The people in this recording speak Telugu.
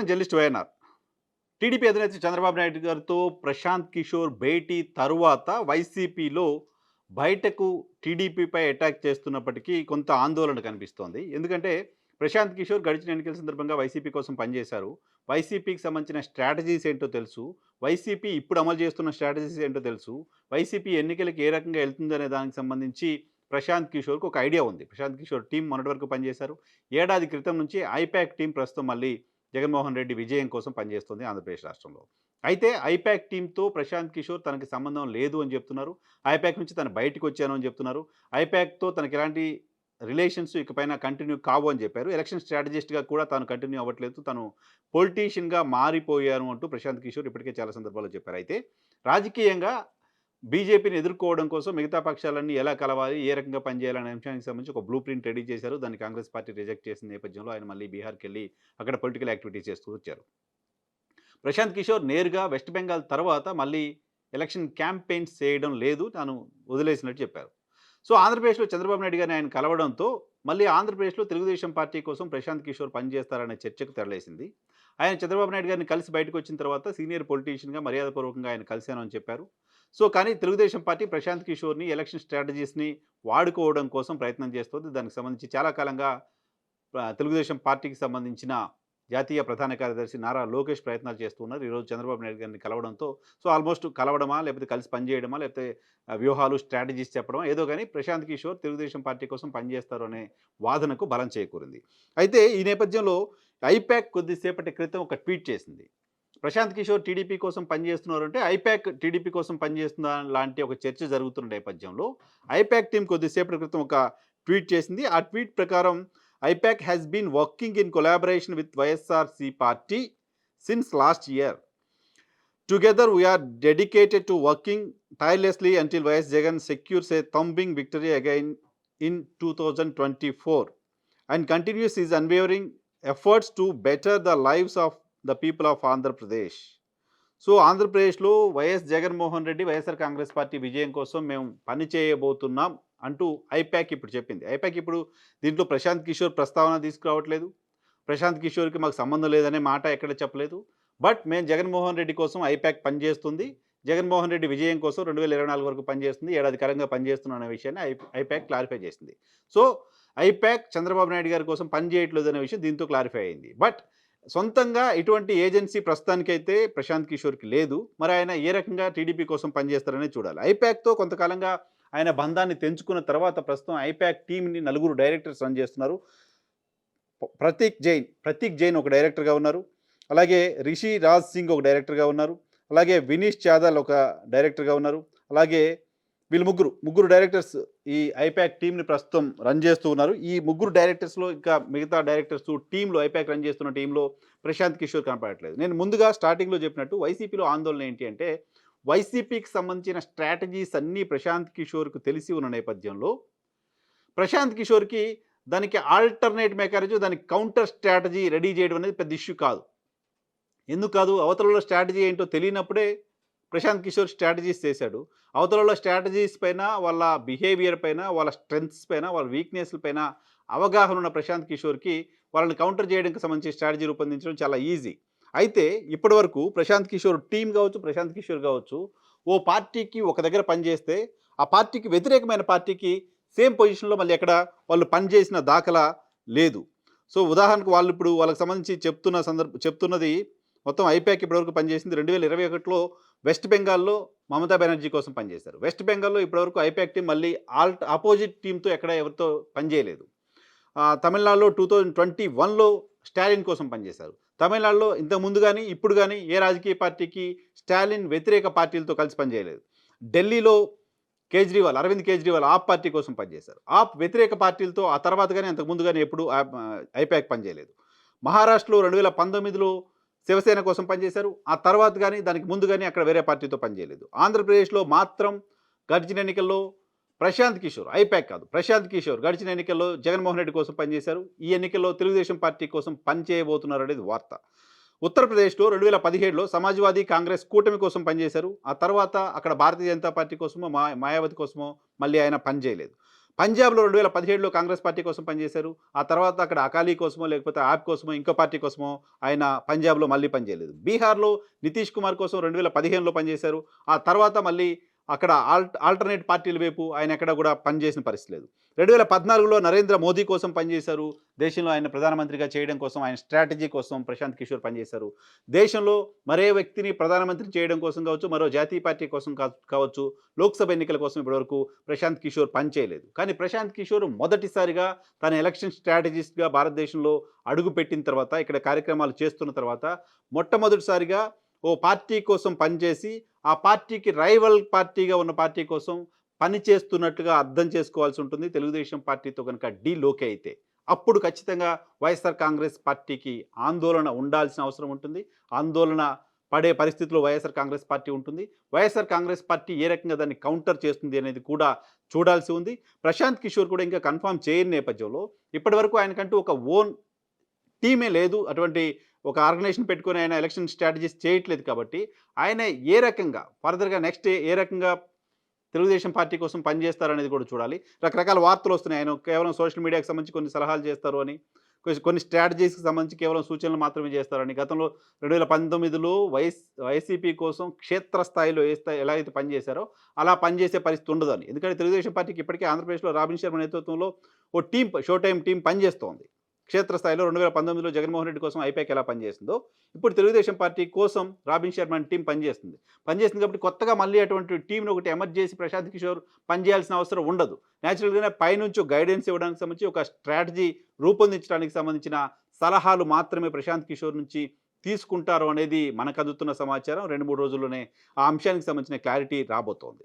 నమస్కారం జర్నలిస్ట్ వైఎన్ఆర్ టీడీపీ అధినేత చంద్రబాబు నాయుడు గారితో ప్రశాంత్ కిషోర్ భేటీ తరువాత వైసీపీలో బయటకు టీడీపీపై అటాక్ చేస్తున్నప్పటికీ కొంత ఆందోళన కనిపిస్తోంది. ఎందుకంటే ప్రశాంత్ కిషోర్ గడిచిన ఎన్నికల సందర్భంగా వైసీపీ కోసం పనిచేశారు. వైసీపీకి సంబంధించిన స్ట్రాటజీస్ ఏంటో తెలుసు. వైసీపీ ఇప్పుడు అమలు చేస్తున్న స్ట్రాటజీస్ ఏంటో తెలుసు. వైసీపీ ఎన్నికలకు ఏ రకంగా వెళ్తుందనే దానికి సంబంధించి ప్రశాంత్ కిషోర్కి ఒక ఐడియా ఉంది. ప్రశాంత్ కిషోర్ టీం మొన్నటి వరకు పనిచేశారు. ఏడాది క్రితం నుంచి ఐపాక్ టీం ప్రస్తుతం మళ్ళీ జగన్మోహన్ రెడ్డి విజయం కోసం పనిచేస్తుంది ఆంధ్రప్రదేశ్ రాష్ట్రంలో. అయితే ఐపాక్ టీంతో ప్రశాంత్ కిషోర్ తనకి సంబంధం లేదు అని చెప్తున్నారు. ఐపాక్ నుంచి తను బయటకు వచ్చాను అని చెప్తున్నారు. ఐపాక్తో తనకి ఎలాంటి రిలేషన్స్ ఇకపైన కంటిన్యూ కావు అని చెప్పారు. ఎలక్షన్ స్ట్రాటజిస్ట్గా కూడా తాను కంటిన్యూ అవ్వట్లేదు. తను పొలిటీషియన్గా మారిపోయాను అంటూ ప్రశాంత్ కిషోర్ ఇప్పటికే చాలా సందర్భాల్లో చెప్పారు. అయితే రాజకీయంగా బీజేపీని ఎదుర్కోవడం కోసం మిగతా పక్షాలన్నీ ఎలా కలవాలి ఏ రకంగా పనిచేయాలనే అంశానికి సంబంధించి ఒక బ్లూ ప్రింట్ రెడీ చేశారు. దాన్ని కాంగ్రెస్ పార్టీ రిజెక్ట్ చేసిన నేపథ్యంలో ఆయన మళ్ళీ బీహార్కి వెళ్ళి అక్కడ పొలిటికల్ యాక్టివిటీస్ చేస్తూ వచ్చారు. ప్రశాంత్ కిషోర్ నేరుగా వెస్ట్ బెంగాల్ తర్వాత మళ్ళీ ఎలక్షన్ క్యాంపెయిన్స్ చేయడం లేదు. తాను వదిలేసినట్టు చెప్పారు. సో ఆంధ్రప్రదేశ్లో చంద్రబాబు నాయుడు గారిని ఆయన కలవడంతో మళ్ళీ ఆంధ్రప్రదేశ్లో తెలుగుదేశం పార్టీ కోసం ప్రశాంత్ కిషోర్ పనిచేస్తారనే చర్చకు తెరలేసింది. ఆయన చంద్రబాబు నాయుడు గారిని కలిసి బయటకు వచ్చిన తర్వాత సీనియర్ పొలిటీషియన్గా మర్యాదపూర్వకంగా ఆయన కలిశాను అని చెప్పారు. సో కానీ తెలుగుదేశం పార్టీ ప్రశాంత్ కిషోర్ని ఎలక్షన్ స్ట్రాటజీస్ని వాడుకోవడం కోసం ప్రయత్నం చేస్తుంది. దానికి సంబంధించి చాలా కాలంగా తెలుగుదేశం పార్టీకి సంబంధించిన జాతీయ ప్రధాన కార్యదర్శి నారా లోకేష్ ప్రయత్నాలు చేస్తున్నారు ఈరోజు చంద్రబాబు నాయుడు గారిని కలవడంతో. సో ఆల్మోస్ట్ కలవడమా లేకపోతే కలిసి పనిచేయడమా లేకపోతే వ్యూహాలు స్ట్రాటజీస్ చెప్పడమా ఏదో కానీ ప్రశాంత్ కిషోర్ తెలుగుదేశం పార్టీ కోసం పనిచేస్తారు అనే వాదనకు బలం చేకూరింది. అయితే ఈ నేపథ్యంలో ఐపాక్ కొద్దిసేపటి క్రితం ఒక ట్వీట్ చేసింది. ప్రశాంత్ కిషోర్ టీడీపీ కోసం పనిచేస్తున్నారు అంటే ఐపాక్ టీడీపీ కోసం పనిచేస్తున్న లాంటి ఒక చర్చ జరుగుతున్న నేపథ్యంలో ఐపాక్ టీం కొద్దిసేపటి క్రితం ఒక ట్వీట్ చేసింది. ఆ ట్వీట్ ప్రకారం IPAC has been working in collaboration with YSRC party since last year together we're dedicated to working tirelessly until YS Jagan secures a thumbing victory again in two thousand twenty four and continues is unwavering efforts to better the lives of the people of Andhra Pradesh so ఆంధ్రప్రదేశ్లో వైఎస్ జగన్మోహన్ రెడ్డి వైఎస్ఆర్ కాంగ్రెస్ పార్టీ విజయం కోసం మేము పని చేయబోతున్నాం అంటూ ఐపాక్ ఇప్పుడు చెప్పింది. ఐపాక్ ఇప్పుడు దీంట్లో ప్రశాంత్ కిషోర్ ప్రస్తావన తీసుకురావట్లేదు. ప్రశాంత్ కిషోర్కి మాకు సంబంధం లేదనే మాట ఎక్కడ చెప్పలేదు. బట్ మేము జగన్మోహన్ రెడ్డి కోసం ఐపాక్ పనిచేస్తుంది. జగన్మోహన్ రెడ్డి విజయం కోసం రెండు వేల ఇరవై నాలుగు వరకు పనిచేస్తుంది. ఏడాది కాలంగా పనిచేస్తున్న అనే విషయాన్ని ఐ ఐపాక్ క్లారిఫై చేసింది. సో ఐపాక్ చంద్రబాబు నాయుడు గారి కోసం పనిచేయట్లేదు అనే విషయం దీంతో క్లారిఫై అయింది. బట్ సొంతంగా ఇటువంటి ఏజెన్సీ ప్రస్తుతానికైతే ప్రశాంత్ కిషోర్కి లేదు. మరి ఆయన ఏ రకంగా టీడీపీ కోసం పనిచేస్తారనే చూడాలి. ఐపాక్తో కొంతకాలంగా ఆయన బంధాన్ని తెంచుకున్న తర్వాత ప్రస్తుతం ఐపాక్ టీంని నలుగురు డైరెక్టర్స్ రన్ చేస్తున్నారు. ప్రతీక్ జైన్ ప్రతీక్ జైన్ ఒక డైరెక్టర్గా ఉన్నారు. అలాగే రిషి రాజ్ సింగ్ ఒక డైరెక్టర్గా ఉన్నారు. అలాగే వినీష్ చాదల్ ఒక డైరెక్టర్గా ఉన్నారు. అలాగే వీళ్ళు ముగ్గురు ముగ్గురు డైరెక్టర్స్ ఈ ఐపాక్ టీంని ప్రస్తుతం రన్ చేస్తూ ఉన్నారు. ఈ ముగ్గురు డైరెక్టర్స్లో ఇంకా మిగతా డైరెక్టర్స్ టీంలో ఐపాక్ రన్ చేస్తున్న టీంలో ప్రశాంత్ కిషోర్ కనపడట్లేదు. నేను ముందుగా స్టార్టింగ్లో చెప్పినట్టు వైసీపీలో ఆందోళన ఏంటి అంటే వైసీపీకి సంబంధించిన స్ట్రాటజీస్ అన్నీ ప్రశాంత్ కిషోర్కు తెలిసి ఉన్న నేపథ్యంలో ప్రశాంత్ కిషోర్కి దానికి ఆల్టర్నేట్ మెకానిజం దానికి కౌంటర్ స్ట్రాటజీ రెడీ చేయడం అనేది పెద్ద ఇష్యూ కాదు. ఎందుకు కాదు? అవతలలో స్ట్రాటజీ ఏంటో తెలియనప్పుడే ప్రశాంత్ కిషోర్ స్ట్రాటజీస్ చేశాడు. అవతలలో స్ట్రాటజీస్ పైన వాళ్ళ బిహేవియర్ పైన వాళ్ళ స్ట్రెంగ్స్ పైన వాళ్ళ వీక్నెస్ల పైన అవగాహన ఉన్న ప్రశాంత్ కిషోర్కి వాళ్ళని కౌంటర్ చేయడానికి సంబంధించి స్ట్రాటజీ రూపొందించడం చాలా ఈజీ. అయితే ఇప్పటివరకు ప్రశాంత్ కిషోర్ టీం కావచ్చు ప్రశాంత్ కిషోర్ కావచ్చు ఓ పార్టీకి ఒక దగ్గర పనిచేస్తే ఆ పార్టీకి వ్యతిరేకమైన పార్టీకి సేమ్ పొజిషన్లో మళ్ళీ ఎక్కడ వాళ్ళు పనిచేసిన దాఖలా లేదు. సో ఉదాహరణకు వాళ్ళు ఇప్పుడు వాళ్ళకి సంబంధించి చెప్తున్న సందర్భ చెప్తున్నది మొత్తం ఐపాక్ ఇప్పటివరకు పనిచేసింది రెండు వేల ఇరవై ఒకటిలో వెస్ట్ బెంగాల్లో మమతా బెనర్జీ కోసం పనిచేశారు. వెస్ట్ బెంగాల్లో ఇప్పటివరకు ఐపాక్ టీం మళ్ళీ ఆల్ట్ ఆపోజిట్ టీంతో ఎక్కడ ఎవరితో పనిచేయలేదు తమిళనాడులో టూ థౌజండ్ ట్వంటీ వన్లో స్టాలిన్ కోసం పనిచేశారు. తమిళనాడులో ఇంత ముందు కానీ ఇప్పుడు కానీ ఏ రాజకీయ పార్టీకి స్టాలిన్ వ్యతిరేక పార్టీలతో కలిసి పనిచేయలేదు ఢిల్లీలో కేజ్రీవాల్ అరవింద్ కేజ్రీవాల్ ఆప్ పార్టీ కోసం పనిచేశారు. ఆప్ వ్యతిరేక పార్టీలతో ఆ తర్వాత కానీ అంతకు ముందు కానీ ఎప్పుడు ఐపాక్ పనిచేయలేదు మహారాష్ట్రలో రెండు వేల పంతొమ్మిదిలో శివసేన కోసం పనిచేశారు. ఆ తర్వాత కానీ దానికి ముందు కానీ అక్కడ వేరే పార్టీతో పనిచేయలేదు. ఆంధ్రప్రదేశ్లో మాత్రం గడిచిన ఎన్నికల్లో ప్రశాంత్ కిషోర్ ఐపాక్ కాదు ప్రశాంత్ కిషోర్ గడిచిన ఎన్నికల్లో జగన్మోహన్ రెడ్డి కోసం పనిచేశారు. ఈ ఎన్నికల్లో తెలుగుదేశం పార్టీ కోసం పనిచేయబోతున్నారు అనేది వార్త. ఉత్తరప్రదేశ్లో రెండు వేల పదిహేడులో సమాజ్వాదీ కాంగ్రెస్ కూటమి కోసం పనిచేశారు. ఆ తర్వాత అక్కడ భారతీయ జనతా పార్టీ కోసమో మా మాయావతి కోసమో మళ్ళీ ఆయన పనిచేయలేదు. పంజాబ్లో రెండు వేల పదిహేడులో కాంగ్రెస్ పార్టీ కోసం పనిచేశారు. ఆ తర్వాత అక్కడ అకాలీ కోసమో లేకపోతే యాప్ కోసమో ఇంకో పార్టీ కోసమో ఆయన పంజాబ్లో మళ్ళీ పనిచేయలేదు. బీహార్లో నితీష్ కుమార్ కోసం రెండు వేల పదిహేనులో పనిచేశారు. ఆ తర్వాత మళ్ళీ అక్కడ ఆల్ ఆల్టర్నేట్ పార్టీల వైపు ఆయన ఎక్కడ కూడా పనిచేసిన పరిస్థితి లేదు. రెండు వేల పద్నాలుగులో నరేంద్ర మోదీ కోసం పనిచేశారు. దేశంలో ఆయన ప్రధానమంత్రిగా చేయడం కోసం ఆయన స్ట్రాటజీ కోసం ప్రశాంత్ కిషోర్ పనిచేశారు. దేశంలో మరే వ్యక్తిని ప్రధానమంత్రి చేయడం కోసం కావచ్చు మరో జాతీయ పార్టీ కోసం కావచ్చు లోక్సభ ఎన్నికల కోసం ఇప్పటివరకు ప్రశాంత్ కిషోర్ పనిచేయలేదు. కానీ ప్రశాంత్ కిషోర్ మొదటిసారిగా తన ఎలక్షన్ స్ట్రాటజిస్ట్గా భారతదేశంలో అడుగుపెట్టిన తర్వాత ఇక్కడ కార్యక్రమాలు చేస్తున్న తర్వాత మొట్టమొదటిసారిగా ఓ పార్టీ కోసం పనిచేసి ఆ పార్టీకి రైవల్ పార్టీగా ఉన్న పార్టీ కోసం పని చేస్తున్నట్టుగా అర్థం చేసుకోవాల్సి ఉంటుంది. తెలుగుదేశం పార్టీతో కనుక డీ లోకే అయితే. అప్పుడు ఖచ్చితంగా వైఎస్ఆర్ కాంగ్రెస్ పార్టీకి ఆందోళన ఉండాల్సిన అవసరం ఉంటుంది. ఆందోళన పడే పరిస్థితిలో వైఎస్ఆర్ కాంగ్రెస్ పార్టీ ఉంటుంది. వైఎస్ఆర్ కాంగ్రెస్ పార్టీ ఏ రకంగా దాన్ని కౌంటర్ చేస్తుంది అనేది కూడా చూడాల్సి ఉంది. ప్రశాంత్ కిషోర్ కూడా ఇంకా కన్ఫర్మ్ చేయని నేపథ్యంలో ఇప్పటివరకు ఆయనకంటూ ఒక ఓన్ టీమే లేదు. అటువంటి ఒక ఆర్గనైజేషన్ పెట్టుకుని ఆయన ఎలక్షన్ స్ట్రాటజీస్ చేయట్లేదు కాబట్టి ఆయన ఏ రకంగా ఫర్దర్గా నెక్స్ట్ ఏ రకంగా తెలుగుదేశం పార్టీ కోసం పనిచేస్తారనేది కూడా చూడాలి. రకరకాల వార్తలు వస్తున్నాయి. ఆయన కేవలం సోషల్ మీడియాకి సంబంధించి కొన్ని సలహాలు చేస్తారు అని కొన్ని- కొన్ని స్ట్రాటజీస్కి సంబంధించి కేవలం సూచనలు మాత్రమే చేస్తారని గతంలో రెండు వేల పంతొమ్మిదిలో వైస్ వైసీపీ కోసం క్షేత్రస్థాయిలో ఏ స్థాయి ఎలా అయితే పనిచేశారో అలా పనిచేసే పరిస్థితి ఉండదని ఎందుకంటే తెలుగుదేశం పార్టీకి ఇప్పటికే ఆంధ్రప్రదేశ్లో రాబిన్ శర్మ నేతృత్వంలో ఓ టీం షో టైం టీం పనిచేస్తోంది. క్షేత్రస్థాయిలో రెండు వేల పంతొమ్మిదిలో జగన్మోహన్ రెడ్డి కోసం ఐపాక్ ఎలా పనిచేసిందో ఇప్పుడు తెలుగుదేశం పార్టీ కోసం రాబిన్ శర్మ టీం పనిచేస్తుంది. పనిచేస్తుంది కాబట్టి కొత్తగా మళ్ళీ అటువంటి టీంను ఒకటి ఎమర్జ్ చేసి ప్రశాంత్ కిషోర్ పనిచేయాల్సిన అవసరం ఉండదు. న్యాచురల్గానే పైనుంచి గైడెన్స్ ఇవ్వడానికి సంబంధించి ఒక స్ట్రాటజీ రూపొందించడానికి సంబంధించిన సలహాలు మాత్రమే ప్రశాంత్ కిషోర్ నుంచి తీసుకుంటారు అనేది మనకు అందుతున్న సమాచారం. రెండు మూడు రోజుల్లోనే ఆ అంశానికి సంబంధించిన క్లారిటీ రాబోతోంది.